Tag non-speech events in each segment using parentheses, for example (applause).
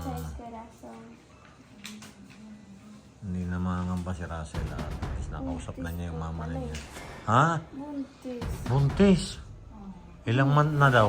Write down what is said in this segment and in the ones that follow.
sa Esperaso. Hindi na mangangamba si Russell. ah. At least nakausap na niya yung mama na niya. Ha? Buntis. Buntis? Ilang month na daw?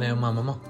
eh, okay na yung mama mo?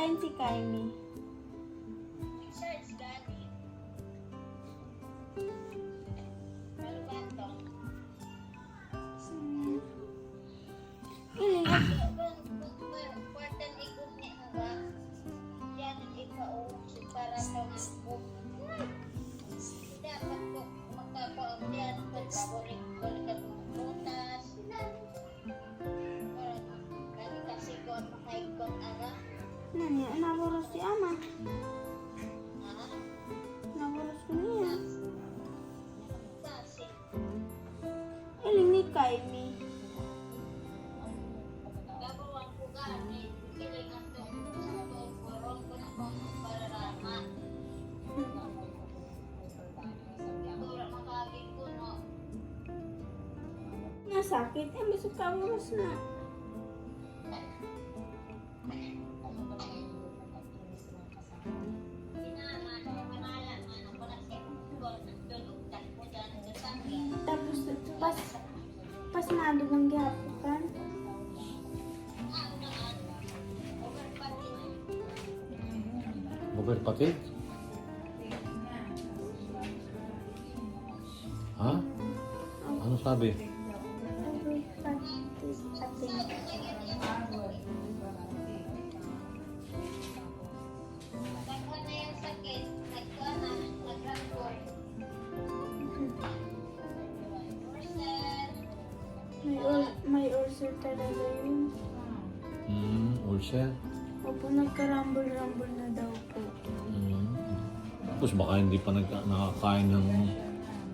Online si Kaimi. Nasakit, eh, bisog ka boros na. Tapos, pas, pas madugang gihapukan. Bugad pati? Ha? Ano sabi? Sabi, pa nag nakakain ng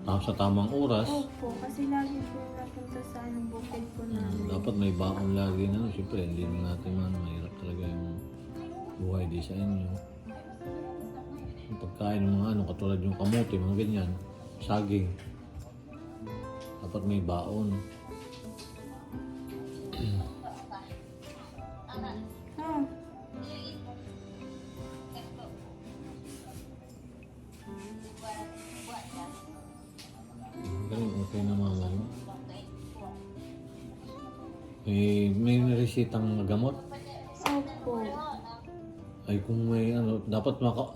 ah, sa tamang oras. Opo, kasi lagi po napunta sa anong bukid po Hmm, namin. dapat may baon lagi na. no? Siyempre, hindi na natin man. Mahirap talaga yung buhay di sa inyo. Yung pagkain ng mga ano, katulad yung kamote, mga ganyan. Saging. Dapat may baon. May resitang gamot. opo. Ay kung may ano, dapat maka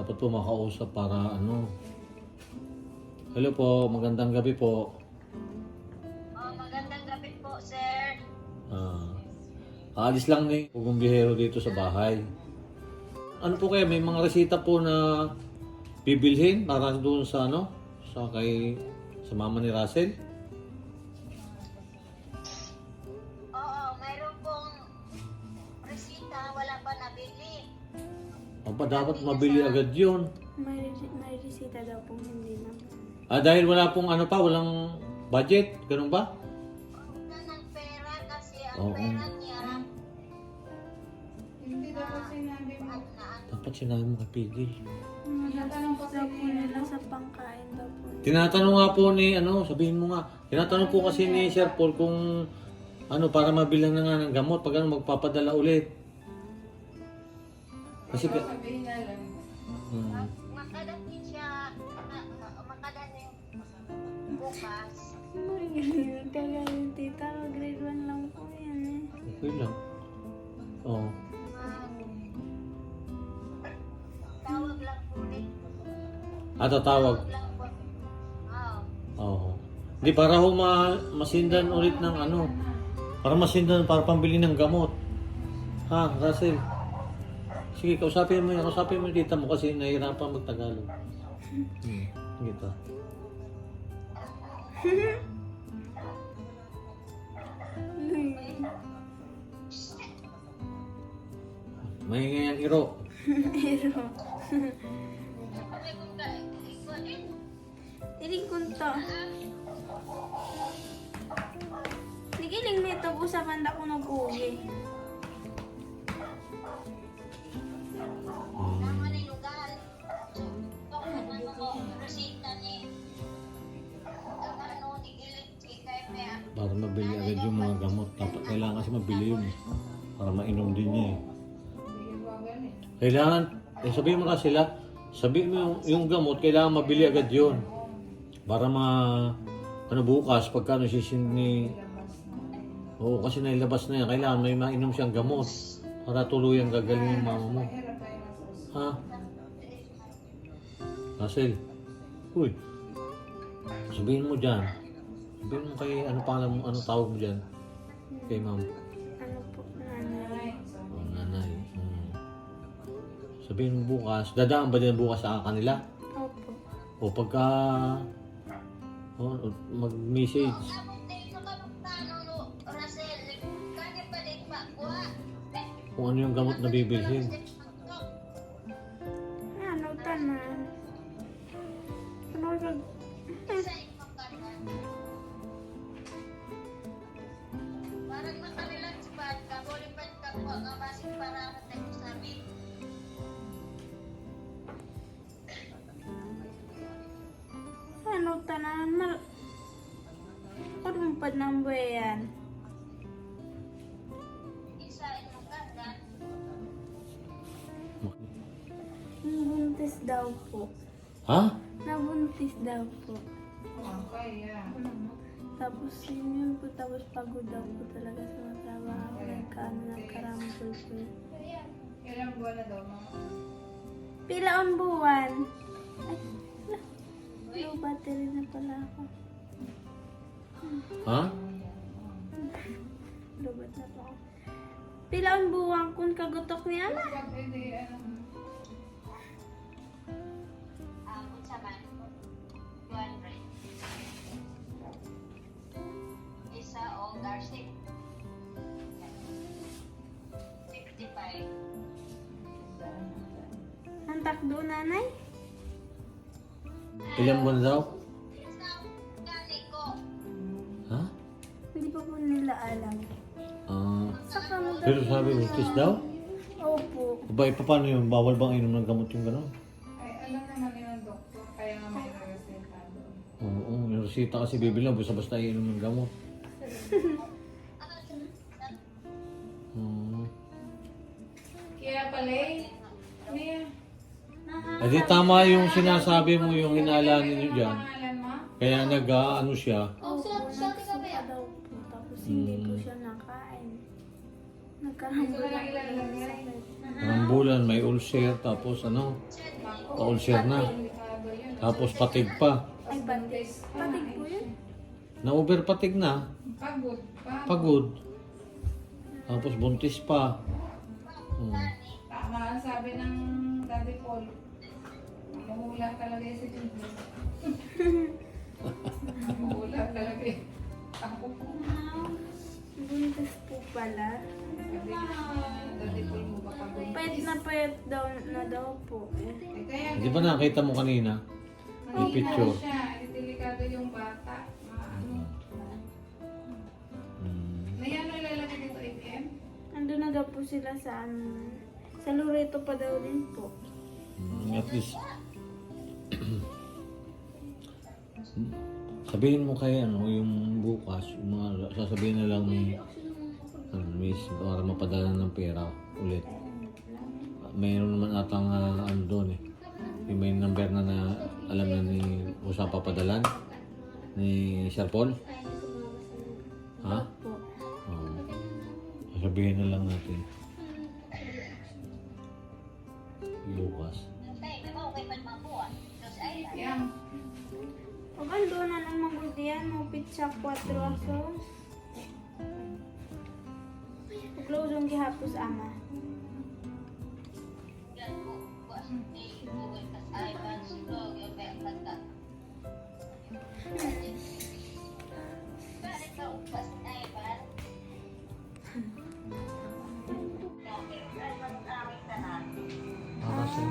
dapat po makausap para ano. Hello po, magandang gabi po. Magandang gabi po, sir. Ah, aalis lang ni bumbihero dito sa bahay. Ano po kaya, may mga resita po na bibilhin para doon sa ano, sa kay sa mama ni Russell? Pa dapat mabili agad yun. May, may resita daw pong hindi na. Ah, dahil wala pong ano pa, walang budget. Ganun ba? Wala ng pera kasi ang Oo. pera niya Hindi dapat sinabi mo. Dapat sinabi mo kay Piggy. Tinatanong ko Daw po nila sa pangkain daw po. Tinatanong nga po ni, ano, sabihin mo nga. Tinatanong po kasi ni Sir Paul kung ano, para mabilang na nga ng gamot. Pag ano, magpapadala ulit. Kasi, ka- sabihin na lang. Hmm. makadating siya ma- ma- makadating bukas. Magaling kagaling tita. Grade 1 lang po yan eh. Okay lang. Oo. Ah, tawag lang po ulit. Ah, tatawag. Oo. Oo. Hindi, para ho ma masindan ulit ng ano. Para masindan, para pambili ng gamot. Ha, Russell? Sige, kausapin mo yun. Kausapin mo yung tita mo kasi nahihirapan mag-Tagalog. Hmm. Gito. May ngayang iro. Din. tiling kunto. Nagiling may ito po sa banda ko nag-uwi. Mabili agad yung mga gamot. Dapat kailangan kasi mabili yun eh. Para mainom din niya eh. Kailangan, eh sabihin mo na sila, sabihin mo yung, yung gamot, kailangan mabili agad yun. Para ma, ano bukas, pagka nasisin ni, oo kasi nailabas na yan, kailangan may mainom siyang gamot. Para tuluyang gagaling yung mama mo. Ha? Russell, uy, sabihin mo dyan, sabihin mo kay, ano pangalan mo, ano tawag mo dyan? Kay ma'am. Ano po, nanay. O, nanay. Hmm. Sabihin mo bukas, dadaan ba din bukas sa kanila? Opo. O pagka o, mag-message, kung ano yung gamot na bibilhin. Ano, tanan. Ano, nag... nga basig para ako tayo sabi. Ano, tanan. Mal... Kurumpad ng buwayan. Isa yung kanya, Nabuntis daw po. Ha? Nabuntis daw po. Okay, yeah. Tapos yun yun po, tapos pagod daw po talaga sa mga trabaho. Nagkaano, po. Ilang buwan na daw mga Pila ang buwan? Ay, low battery na pala ako. Ha? Lubat na po ako. Pila ang buwan kung kagutok ni ama? Ano. 200. Isa o Darcy. Takdo nanay? Ilang buwan daw? Ha? Hindi pa po nila alam. Ah, Sa kano daw? pero sabi, buntis daw? Opo. Ba, eh, paano yun? Bawal bang inom ng gamot yung gano'n? ay alam naman yun ng doktor, kaya nga may reseta doon. Oo, yung resita kasi bibilang, basta-basta inom ng gamot. (laughs) Hmm. Kaya pala eh, Eh di tama yung sinasabi mo yung hinalangin niyo dyan. Kaya nag ano siya. Opo, nagsuka daw po. Tapos hindi po siya nakain. Nagkarambol Wala lang po ilalagay. ng sakit. Rambulan, may ulcer, tapos ano, ulcer na. Tapos patig pa. Ay, batig. Batig po yun. Na-over patig na, Pagod pa. pagod. Tapos buntis pa. Hmm. Tama ang sabi ng Daddy Paul. Mahula talaga yung si Jingle. (laughs) Mahula talaga eh. Ako po. Buntis po pala. Sabi mo baka Payat buntis. na payat daw na daw po. Eh. Eh, kaya Di ba nakita mo kanina? Yung picture. siya. Eh, delikado yung bata. Maano. Mm. May ano ilalagay dito, ATM? Ando na daw po sila sa ano. Sa Loreto pa daw din po. Mm, At least, sabihin mo kay ano, yung bukas, yung mga sasabihin na lang ni ano, miss, para mapadala ng pera ulit. Mayroon naman atang ah, ano doon eh. Yung may number na, na alam na ni Usang papadalan ni Sir Paul. Ha? Po. Oo. Sasabihin na lang natin. Bukas. Tay, Pag ando na ng magultihan, mo pitsa 4 asos. Close yung gihapos ama. Para sa...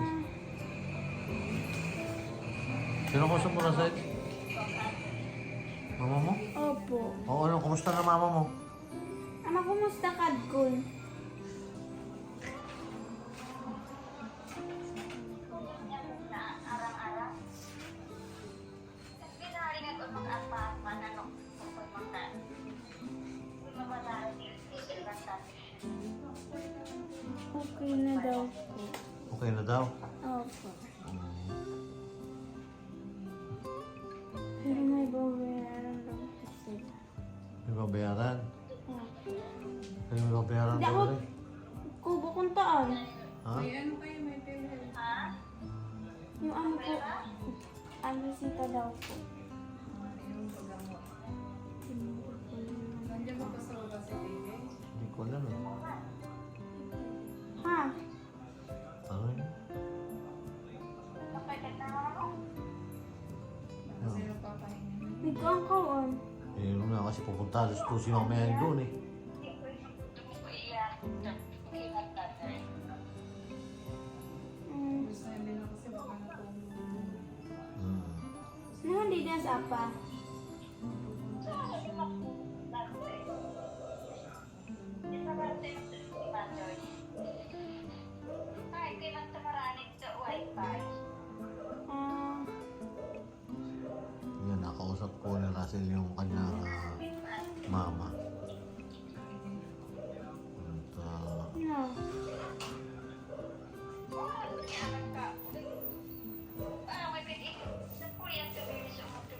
Sino ko sa muna sa Mama mo? Opo. Oo, ano? Kumusta na mama mo? Ama, kumusta ka, tayo. Okay na daw po. Okay na daw. Opo. Pero may sila. May babayaran. Opo. Kayo may babayaran Hindi daw ako- rin. Kubo kung taon. Ha? May ano kayo, may pera. Ha? Yung ano po, ano sita daw po. Yung paggamot. Nandiyan ba pa sa baba si baby? Hindi ko alam eh. Ha? Ano yun? Mapagkat na ako. Baka sila Eh, yun nga kasi pupunta alas 2 si mamaya doon eh. Hmm. Ano hindi na sa apa?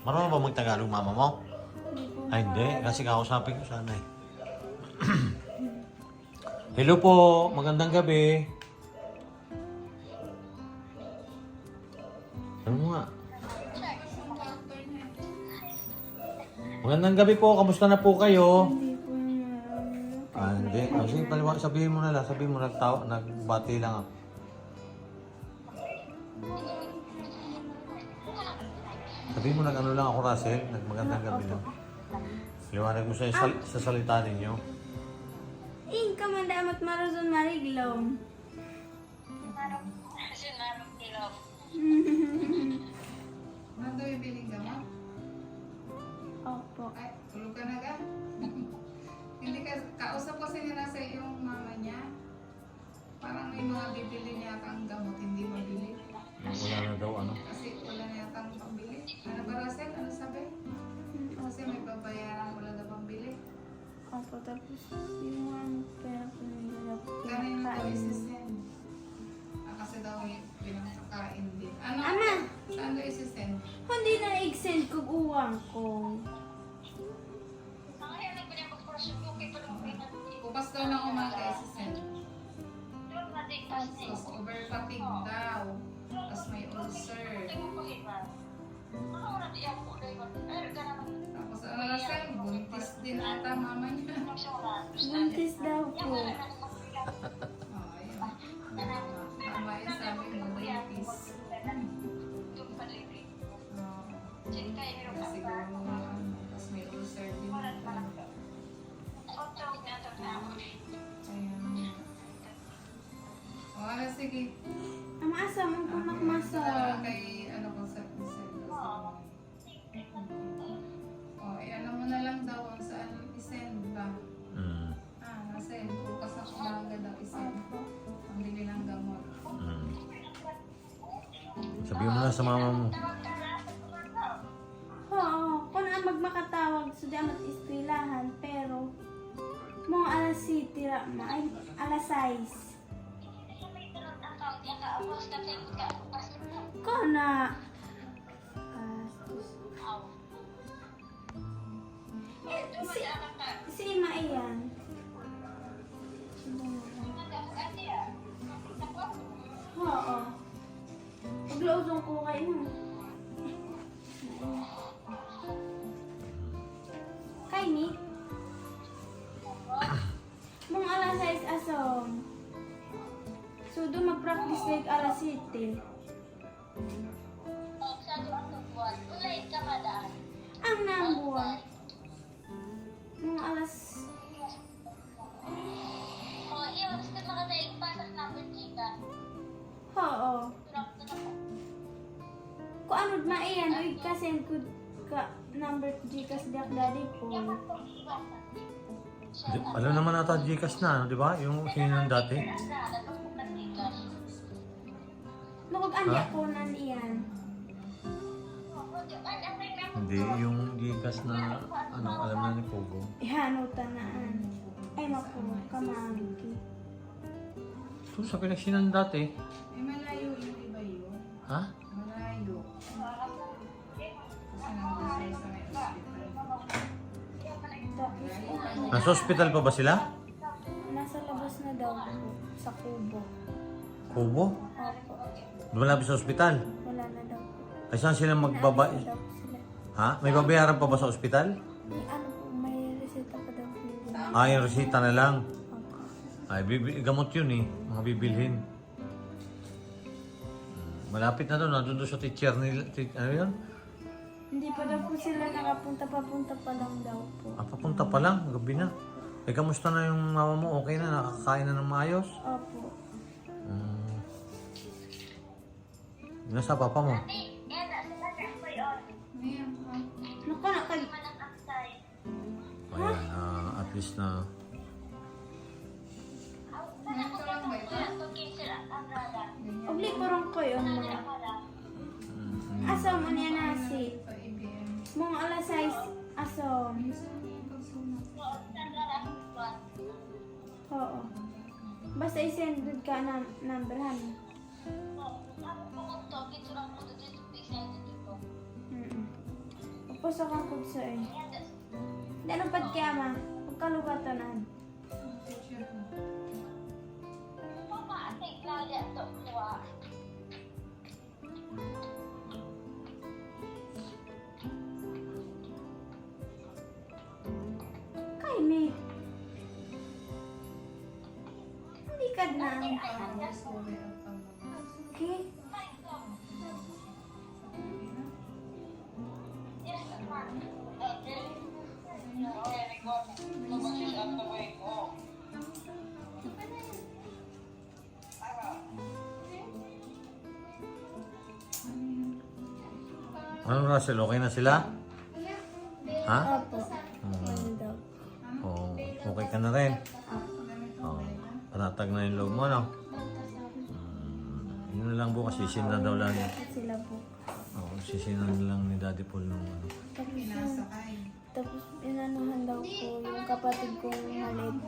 Marunong ba magtagalog mama mo? Ay, hindi. Kasi kausapin ko sana eh. (clears throat) Hello po. Magandang gabi. Ano nga? Magandang gabi po. Kamusta na po kayo? Ah, hindi. Ah, sige, paliwa. Sabihin mo na lang. Sabihin mo nagtaw, nagbati lang ako. Sabihin mo nag ano lang ako, Russell. Nagmagandang gabi lang. Liwanag mo sa, sal- sa salita ninyo. Ing ka man damat marazon mariglom. Ano daw yung biling gamot? Opo. Ay, tulog ka na ga? (laughs) Hindi ka, kausap kasi niya nasa yung mama niya. Parang may mga bibili niya ang gamot, hindi mabili. Wala na daw ano. Kasi wala na yata ang. Ano ba Russell? Ano sabi? Kasi may babayaran, wala na pambili. Opo, tapos yung ano, pera po nila po. Kanino daw isisend? Ah, kasi daw may pinakakain din. Ano? Ama! Saan daw isisend? Hindi na i-send ko uwang ko. Ko ko Bukas daw ng umaga isisend. Na. Tapos over fatigue daw. Tapos may ulcer. Tapos ano Russell, buntis din ata mama niya. Buntis daw na sa mama mo. Oo, kung ang magmakatawag sa damat ispilahan, pero mga alas 7 ra ay alas 6. Ko na. Paglausong ko kayo mo. Kay ni? Mga alas 6 asom. So, doon mag-practice like alas 7. Ang nabuwan. Mga Ano na iyan, uy kasi ko ka number Gcash dak daddy po. Di- Alam naman nata Gcash na, ano, di ba? Yung sininang dati. Nukog andi ako nan iyan. Hindi, yung Gcash na, ano, alam na ni Pogo. Ihanutan na an. Ay mapo, kamangki. Ito, sa pinagsinan dati. Eh, malayo yung iba yun. Ha? Nasa hospital pa ba sila? nasa labas na daw po, sa kubo. Kubo? Opo, Lumalapit sa hospital. wala na daw po. Ay saan sila magbaba... Naalis na daw po sila. Ha? May babayaran pa ba sa ospital? May ano po, may reseta pa daw po. Ah, yung resita na lang. Opo. Ay, bibi- gamot yun eh. Mga bibilhin. Hmm, Malapit na doon. Nandun doon sa teacher nila. ti- ano yun? Hindi pa daw po sila nakapunta, papunta pa lang daw po. Ah, papunta pa lang. Gabi na. Eh, kamusta na yung mama mo? Okay na? Nakakain na ng maayos? Opo. Hmm. Nasa papa mo? Ayan, ah. Naku, nakag... Ayan, ah, at least na... Ka lang ba ito? Ugli ko rin ko yun mga. Mm, Asom, ano yan nasi? Mga alas 6, asom. Oo. Basta isend ka na number han. Tapos ako kod sa eh. Anong pad kaya ma? Pagkalugatanan. Teacher ko. Kay Okay. Ano Russell? Okay na sila? Ha? Opo. Daw? Oo. okay ka na rin? Panatag na yung loob mo, no? Mm, yun lang bukas. Sisin na daw lang. Sila po. Oo, sisin na lang ni Daddy Paul nung ano. Tapos. Tapos inanuhan daw po yung kapatid kong maliit.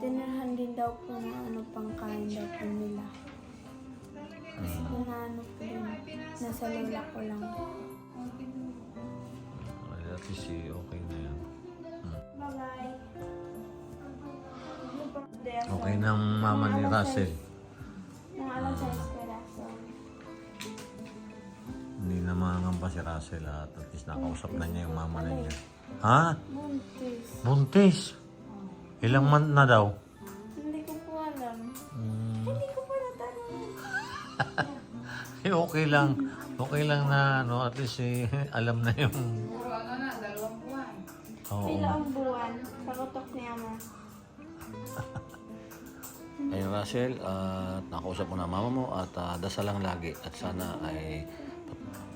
Tinirhan din daw po na ano pang kain daw po nila. Yung ano po yun. Nasa lola ko lang. Ay, at least si okay Okay na ang mama ni Russell. Mga 6 kay Russell. Hindi na mangangamba si Russell at at least nakausap na niya yung mama na niya. Ha? Buntis. Buntis? Ilang month na daw? Hindi ko po alam. Mm, Hindi ko po natanong. (laughs) eh, okay lang. Okay lang na, no? At least eh, (laughs) alam na yung... Puro ano na, dalawang buwan. Oo. Pila ang buwan. Ayun Russell, at nakausap mo na mama mo at ah, dasal lang lagi at sana ay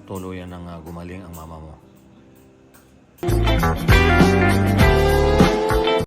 tuluyan ng ah, gumaling ang mama mo.